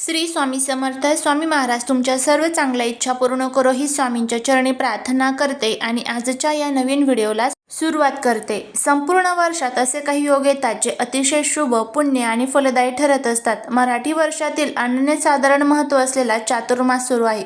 श्री स्वामी समर्थ स्वामी महाराज तुमच्या सर्व चांगल्या इच्छा पूर्ण करो ही स्वामींच्या चरणी प्रार्थना करते आणि आजच्या या नवीन व्हिडिओला सुरुवात करते. संपूर्ण वर्षात असे काही योग येतात जे अतिशय शुभ पुण्य आणि फलदायी ठरत असतात. मराठी वर्षातील अनन्यसाधारण महत्त्व असलेला चातुर्मास सुरू आहे.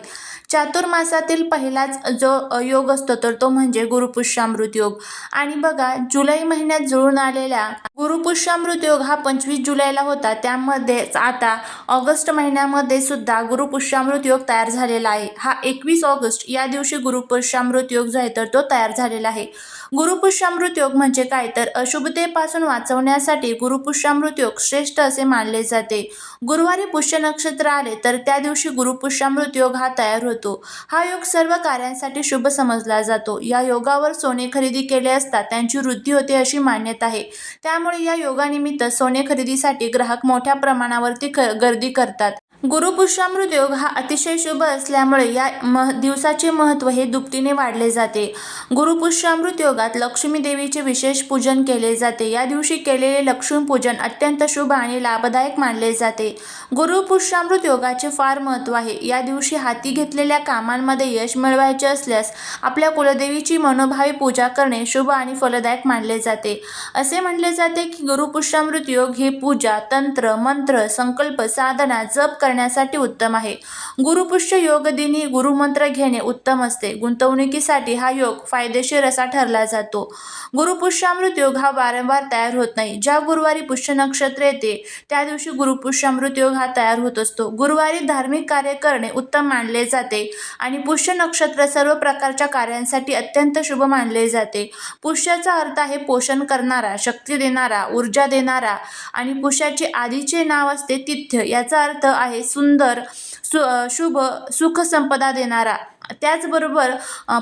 चातुर्मासातील पहिलाच जो योग असतो तर तो म्हणजे गुरुपुष्यामृत योग. आणि बघा जुलै महिन्यात जुळून आलेल्या गुरुपुष्यामृत योग हा पंचवीस जुलैला होता. त्यामध्येच आता ऑगस्ट महिन्यामध्ये सुद्धा गुरुपुष्यामृत योग तयार झालेला आहे. हा एकवीस ऑगस्ट या दिवशी गुरुपुष्यामृत योग जो आहे तर तो तयार झालेला आहे. गुरुपुष्यामृत योग म्हणजे काय? तर अशुभतेपासून वाचवण्यासाठी गुरुपुष्यामृत योग श्रेष्ठ असे मानले जाते. गुरुवारी पुष्य नक्षत्र आले तर त्या दिवशी गुरुपुष्यामृत योग हा तयार होतो. हा योग सर्व कार्यांसाठी शुभ समजला जातो. या योगावर सोने खरेदी केले असता त्यांची वृद्धी होते अशी मान्यता आहे. त्यामुळे या योगानिमित्त सोने खरेदीसाठी ग्राहक मोठ्या प्रमाणावरती ख गर्दी करतात. गुरुपुष्यामृत योग हा अतिशय शुभ असल्यामुळे या मह दिवसाचे महत्त्व हे दुपटीने वाढले जाते. गुरुपुष्यामृत योगात लक्ष्मी देवीचे विशेष पूजन केले जाते. या दिवशी केलेले लक्ष्मीपूजन अत्यंत शुभ आणि लाभदायक मानले जाते. गुरुपुष्यामृत योगाचे फार महत्त्व आहे. या दिवशी हाती घेतलेल्या कामांमध्ये यश मिळवायचे असल्यास आपल्या कुलदेवीची मनोभावी पूजा करणे शुभ आणि फलदायक मानले जाते. असे म्हटले जाते की गुरुपुष्यामृत योग ही पूजा तंत्र मंत्र संकल्प साधना जप करण्यासाठी उत्तम आहे. गुरुपुष्य योग दिनी गुरुमंत्र घेणे उत्तम असते. गुंतवणुकीसाठी हा योग फायदेशीर असा ठरला जातो. गुरुपुष्यामृत योग हा वारंवार तयार होत नाही. ज्या गुरुवारी पुष्य नक्षत्र येते त्या दिवशी गुरुपुष्यामृत योग हा तयार होत असतो. गुरुवारी धार्मिक कार्य करणे उत्तम मानले जाते आणि पुष्य नक्षत्र सर्व प्रकारच्या कार्यांसाठी अत्यंत शुभ मानले जाते. पुष्याचा अर्थ आहे पोषण करणारा शक्ती देणारा ऊर्जा देणारा आणि पुष्याचे आधीचे नाव असते तिथ्य. याचा अर्थ आहे सुंदर सु शुभ सुखसंपदा देणारा. त्याचबरोबर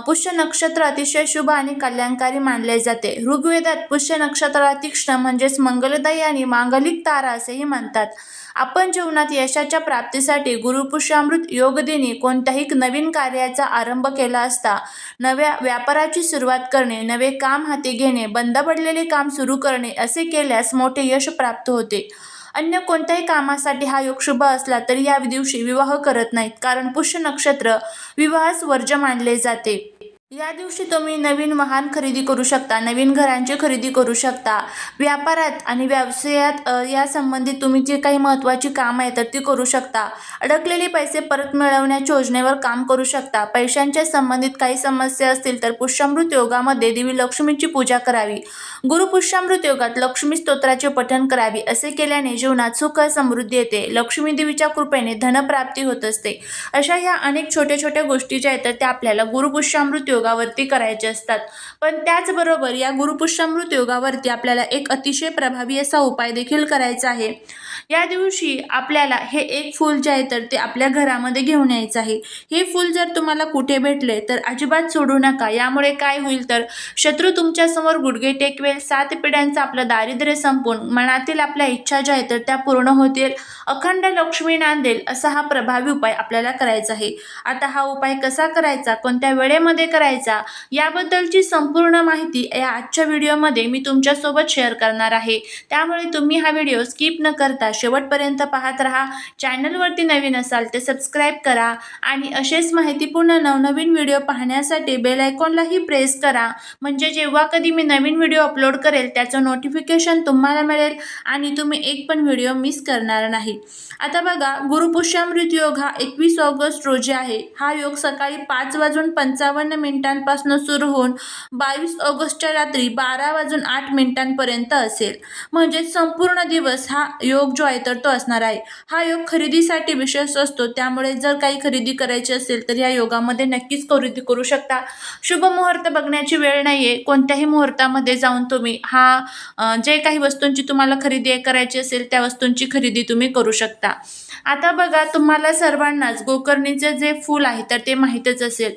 पुष्य नक्षत्र अतिशय शुभ आणि कल्याणकारी मानले जाते. ऋग्वेदात पुष्य नक्षत्राला तीक्ष्ण म्हणजेच मंगलदायी आणि मांगलिक तारा असेही म्हणतात. आपण जीवनात यशाच्या प्राप्तीसाठी गुरुपुष्यामृत योगदिनी कोणत्याही नवीन कार्याचा आरंभ केला असता नव्या व्यापाराची सुरुवात करणे नवे काम हाती घेणे बंद पडलेले काम सुरू करणे असे केल्यास मोठे यश प्राप्त होते. अन्य कोणत्याही कामासाठी हा योग शुभ असला तरी या दिवशी विवाह करत नाहीत कारण पुष्य नक्षत्र विवाहास वर्ज्य मानले जाते. या दिवशी तुम्ही नवीन वाहन खरेदी करू शकता नवीन घरांची खरेदी करू शकता. व्यापारात आणि व्यवसायात या संबंधित तुम्ही जे काही महत्त्वाची कामं आहेत तर ती करू शकता. अडकलेले पैसे परत मिळवण्याच्या योजनेवर काम करू शकता. पैशांच्या संबंधित काही समस्या असतील तर पुष्यामृत योगामध्ये देवी लक्ष्मीची पूजा करावी. गुरुपुष्यामृत योगात लक्ष्मी स्तोत्राचे पठण करावे असे केल्याने जीवनात सुख समृद्धी येते. लक्ष्मी देवीच्या कृपेने धनप्राप्ती होत असते. अशा ह्या अनेक छोट्या छोट्या गोष्टी ज्या आहेत तर त्या आपल्याला गुरुपुष्यामृत योगावरती करायचे असतात. पण त्याचबरोबर या गुरुपुष्यामृत योगावरती आपल्याला एक अतिशय प्रभावी असा उपाय देखील करायचा आहे. या दिवशी आपल्याला हे एक फूल जे आहे तर ते आपल्या घरामध्ये घेऊन यायचं आहे. हे फूल जर तुम्हाला कुठे भेटले तर अजिबात सोडू नका. यामुळे काय होईल तर शत्रू तुमच्यासमोर गुडघे टेकवेल सात पिढ्यांचं आपलं दारिद्र्य संपून मनातील आपल्या इच्छा ज्या आहेत तर त्या पूर्ण होतील. अखंड लक्ष्मी नांदेल असा हा प्रभावी उपाय आपल्याला करायचा आहे. आता हा उपाय कसा करायचा कोणत्या वेळेमध्ये करायचा याबद्दलची संपूर्ण माहिती या आजच्या व्हिडिओमध्ये मी तुमच्यासोबत शेअर करणार आहे. त्यामुळे तुम्ही हा व्हिडिओ स्किप न करता शेवटपर्यंत पाहत राहा. चॅनलवरती नवीन असाल तर सबस्क्राईब करा आणि असेच माहितीपूर्ण नवनवीन व्हिडिओ पाहण्यासाठी बेल आयकॉनलाही प्रेस करा. म्हणजे जेव्हा कधी मी नवीन व्हिडिओ अपलोड करेल त्याचं नोटिफिकेशन तुम्हाला मिळेल आणि तुम्ही एक पण व्हिडिओ मिस करणार नाही. आता बघा गुरुपुष्यामृत योग हा एकवीस ऑगस्ट रोजी आहे. हा योग सकाळी पाच वाजून पंचावन्न मिनिट मिनिटांपासून सुरू होऊन बावीस ऑगस्टच्या रात्री बारा वाजून आठ मिनिटांपर्यंत असेल. म्हणजे संपूर्ण दिवस हा योग जो आहे तर तो असणार आहे. हा योग खरेदीसाठी विशेष असतो. त्यामुळे जर काही खरेदी करायची असेल तर या योगामध्ये नक्कीच खरेदी करू शकता. शुभ मुहूर्त बघण्याची वेळ नाही आहे कोणत्याही मुहूर्तामध्ये जाऊन तुम्ही हा जे काही वस्तूंची तुम्हाला खरेदी करायची असेल त्या वस्तूंची खरेदी तुम्ही करू शकता. आता बघा तुम्हाला सर्वांनाच गोकर्णीचे जे फूल आहे तर ते माहीतच असेल.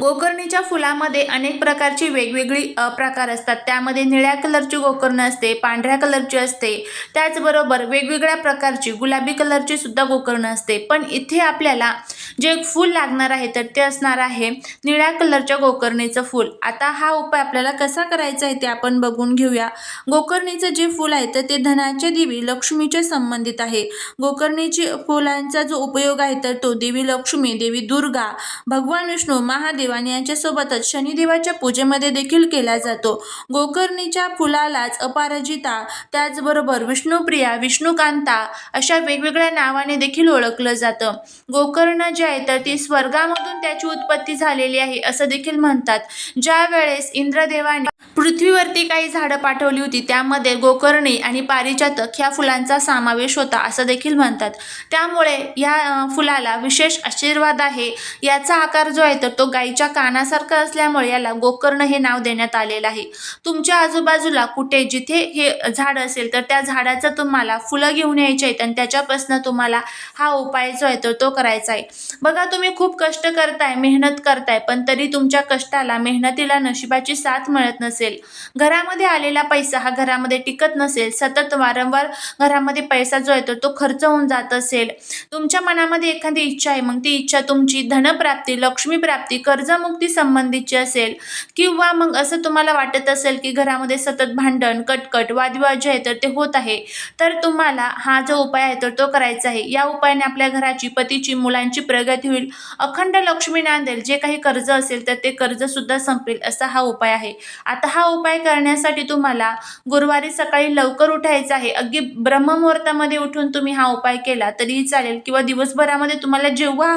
गोकर्णीच्या गोकर्णीच्या फुलामध्ये अनेक प्रकारची वेगवेगळी प्रकार असतात. त्यामध्ये निळ्या कलरची गोकर्ण असते पांढऱ्या कलरची असते. त्याचबरोबर वेगवेगळ्या प्रकारची गुलाबी कलरची सुद्धा गोकर्ण असते. पण इथे आपल्याला जे फूल लागणार आहे तर ते असणार आहे निळ्या कलरच्या गोकर्णीचं फूल. आता हा उपाय आपल्याला कसा करायचा आहे ते आपण बघून घेऊया. गोकर्णीचं जे फूल आहे तर ते धनाच्या देवी लक्ष्मीचे संबंधित आहे. गोकर्णीची फुलांचा जो उपयोग आहे तर तो देवी लक्ष्मी देवी दुर्गा भगवान विष्णू महादेव आणि पूजेसोबतच शनिदेवाच्या पूजेमध्ये देखील केला जातो. गोकर्णीच्या फुलालाच अपराजिता त्याचबरोबर विष्णुप्रिया विष्णुकांता अशा वेगवेगळ्या नावाने देखील ओळखलं जातं. गोकर्ण जे आहे तर ती स्वर्गामधून त्याची उत्पत्ती झालेली आहे असं देखील म्हणतात. ज्या वेळेस इंद्रदेवाने पृथ्वीवरती काही झाडं पाठवली होती त्यामध्ये गोकर्णी आणि पारिजातक ह्या फुलांचा समावेश होता असं देखील म्हणतात. त्यामुळे या फुलाला विशेष आशीर्वाद आहे. याचा आकार जो आहे तर तो गायीच्या कानासारखा असल्यामुळे याला गोकर्ण हे नाव देण्यात आलेलं आहे. तुमच्या आजूबाजूला कुठे जिथे हे झाड असेल तर त्या झाडाचं तुम्हाला फुलं घेऊन यायचे आहेत आणि त्याच्यापासून तुम्हाला हा उपाय जो आहे तर तो करायचा आहे. बघा तुम्ही खूप कष्ट करताय मेहनत करताय पण तरी तुमच्या कष्टाला मेहनतीला नशिबाची साथ मिळत नसेल. घरामध्ये आलेला पैसा हा घरामध्ये टिकत नसेल. सतत वारंवार घरामध्ये पैसा जो आहे तर तो खर्च होऊन जात असेल. तुमच्या मनामध्ये एखादी इच्छा आहे मग ती इच्छा तुमची धनप्राप्ती लक्ष्मीप्राप्ती कर्जमुक्ती संबंधीची असेल किंवा मग असं तुम्हाला वाटत असेल की घरामध्ये सतत भांडण कटकट वादविवाद जे आहे तर ते होत आहे तर तुम्हाला हा जो उपाय आहे तर तो करायचा आहे. या उपायाने आपल्या घराची पतीची मुलांची प्रगती होईल. अखंड लक्ष्मी नांदेल जे काही कर्ज असेल तर ते कर्जसुद्धा संपेल असा हा उपाय आहे. आता हा उपाय करण्यासाठी तुम्हाला गुरुवारी सकाळी लवकर उठायचं आहे. अगदी ब्रह्ममुहूर्तामध्ये उठून तुम्ही हा उपाय केला तरीही चालेल किंवा दिवसभरामध्ये तुम्हाला जेव्हा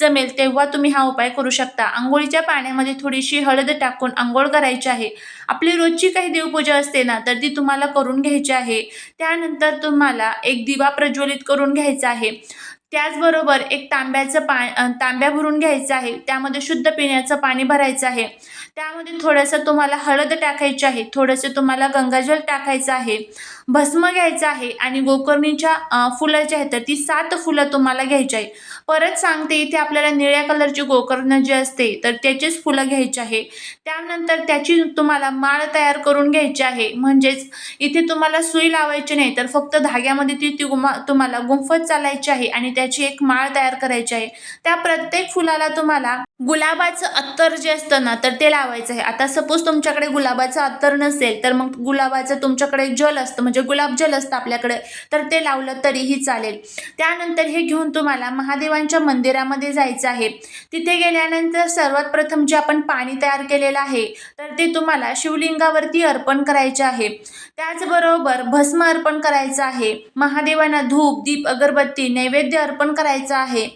जमेल तेव्हा तुम्ही हा उपाय करू शकता. आंघोळीच्या पाण्यामध्ये थोडीशी हळद टाकून आंघोळ करायची आहे. आपली रोजची काही देवपूजा असते ना तर ती तुम्हाला करून घ्यायची आहे. त्यानंतर तुम्हाला एक दिवा प्रज्वलित करून घ्यायचा आहे. त्याचबरोबर एक तांब्याचं पा तांब्या भरून घ्यायचं आहे. त्यामध्ये शुद्ध पिण्याचं पाणी भरायचं आहे. त्यामध्ये थोडंसं तुम्हाला हळद टाकायची आहे. थोडंसं तुम्हाला गंगाजल टाकायचं आहे. भस्म घ्यायचं आहे आणि गोकर्णीच्या फुलं जी आहेत तर ती सात फुलं तुम्हाला घ्यायची आहे. परत सांगते इथे आपल्याला निळ्या कलरची गोकर्ण जी असते तर त्याचीच फुलं घ्यायची आहे. त्यानंतर त्याची तुम्हाला माळ तयार करून घ्यायची आहे. म्हणजेच इथे तुम्हाला सुई लावायची नाही तर फक्त धाग्यामध्ये ती ती गुमा तुम्हाला गुंफत चालायची आहे आणि त्या त्याची एक माळ तयार करायची आहे. त्या प्रत्येक फुलाला तुम्हाला गुलाबाचं अत्तर जे असतं ना तर ते लावायचं आहे. आता सपोज तुमच्याकडे गुलाबाचं अत्तर नसेल तर मग गुलाबाचं तुमच्याकडे जल असतं म्हणजे गुलाब जल असतं आपल्याकडे तर ते लावलं तरीही चालेल. त्यानंतर हे घेऊन तुम्हाला महादेवांच्या मंदिरामध्ये जायचं आहे. तिथे गेल्यानंतर सर्वात प्रथम जे आपण पाणी तयार केलेलं आहे तर ते तुम्हाला शिवलिंगावरती अर्पण करायचे आहे. त्याचबरोबर भस्म अर्पण करायचं आहे. महादेवांना धूप दीप अगरबत्ती नैवेद्य अर्पण करायचं आहे.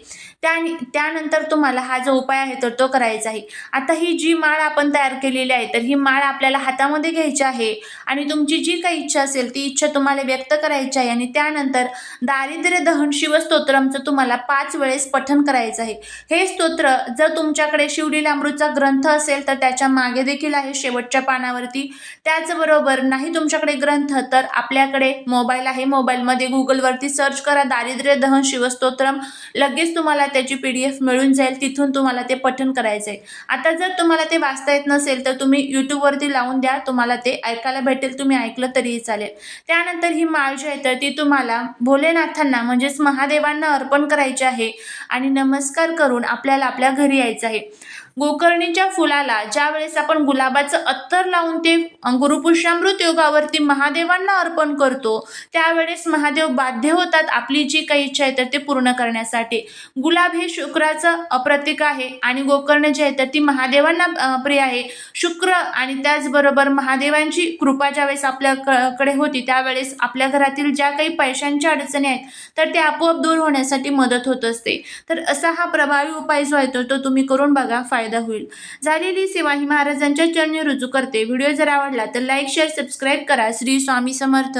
त्या त्यानंतर तुम्हाला हा जो उपाय आहे तर तो करायचा आहे. आता ही जी माळ आपण तयार केलेली आहे तर ही माळ आपल्याला हातामध्ये घ्यायची आहे आणि तुमची जी काही इच्छा असेल ती इच्छा तुम्हाला व्यक्त करायची आहे आणि त्यानंतर दारिद्र्य दहन शिवस्तोत्रमचं तुम्हाला पाच वेळेस पठन करायचं आहे. हे स्तोत्र जर तुमच्याकडे शिवलीलामृतचा ग्रंथ असेल तर त्याच्यामागे देखील आहे शेवटच्या पानावरती. त्याचबरोबर नाही तुमच्याकडे ग्रंथ तर आपल्याकडे मोबाईल आहे. मोबाईलमध्ये गुगलवरती सर्च करा दारिद्र्य दहन शिवस्तोत्रम लगेच तुम्हाला त्याची पी डी एफ मिळून जाईल तिथून तुम्हाला ते पठन करायचं आहे आता जर तुम्हाला ते वाचता येत नसेल तर तुम्ही यूट्यूबवरती लावून द्या तुम्हाला ते ऐकायला भेटेल तुम्ही ऐकलं तरीही चालेल. त्यानंतर ही माळ जी आहे तर ती तुम्हाला भोलेनाथांना म्हणजेच महादेवांना अर्पण करायची आहे आणि नमस्कार करून आपल्याला आपल्या घरी यायचं आहे. गोकर्णीच्या फुलाला ज्या वेळेस आपण गुलाबाचं अत्तर लावून ते गुरुपुष्यामृत योगावरती महादेवांना अर्पण करतो त्यावेळेस महादेव बाध्य होतात आपली जी काही इच्छा आहे तर ते पूर्ण करण्यासाठी. गुलाब हे शुक्राचं अप्रतीक प्रतीक आहे आणि गोकर्ण जे आहे तर ती महादेवांना प्रिय आहे. शुक्र आणि त्याचबरोबर महादेवांची कृपा ज्यावेळेस आपल्या कडे होती त्यावेळेस आपल्या घरातील ज्या काही पैशांच्या अडचणी आहेत तर ते आपोआप दूर होण्यासाठी मदत होत असते. तर असा हा प्रभावी उपाय जो आहे तो तुम्ही करून बघा. फायदा फायदा होईल. झालेली सेवा ही महाराजांच्या चरणी रुजू करते. व्हिडिओ जर आवडला तर लाईक शेअर सबस्क्राईब करा. श्री स्वामी समर्थ.